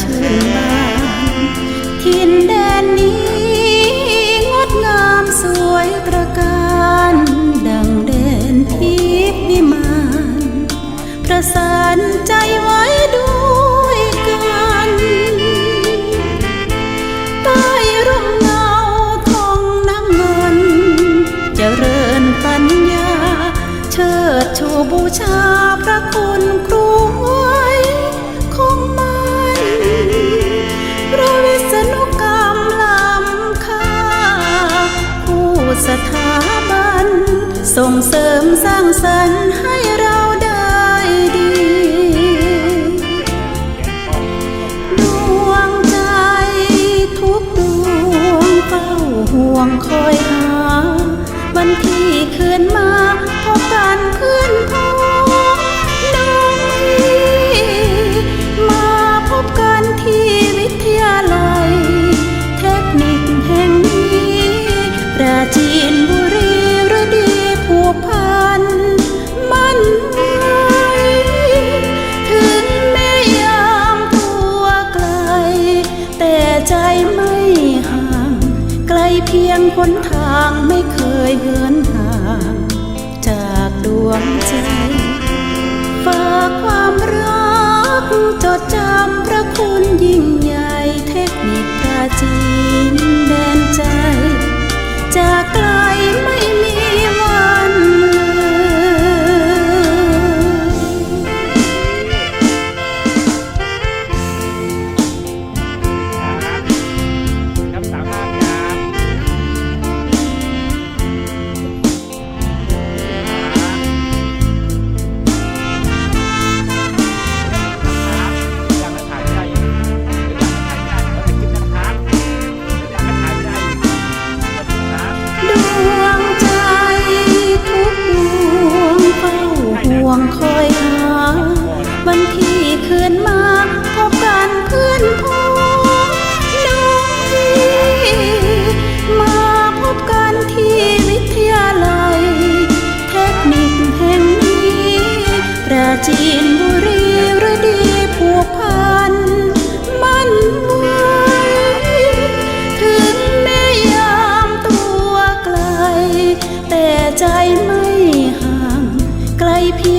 ชื่นบานทินแดนนี้งดงามสวยตระการดังเด่นทิพวิมานประสานใจไว้ด้วยกันใต้ร่มเงาทองน้ำเงินจเจริญปัญญา เชิดชูบูชา ส่งเสริมสร้างสรรค์ให้เราได้ดี ดวงใจทุกดวงเฝ้าห่วงคอยหา วันที่คืนมาพบกันเพื่อนพอ นคนทางไม่เคยเหือนห่าง จากดวงใจ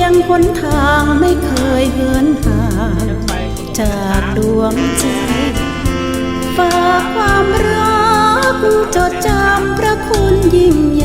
ยงคนทางไม่เคยเหินห่างจากดวงใจฝากความรักจดจำพระคุณยิ่งใหญ่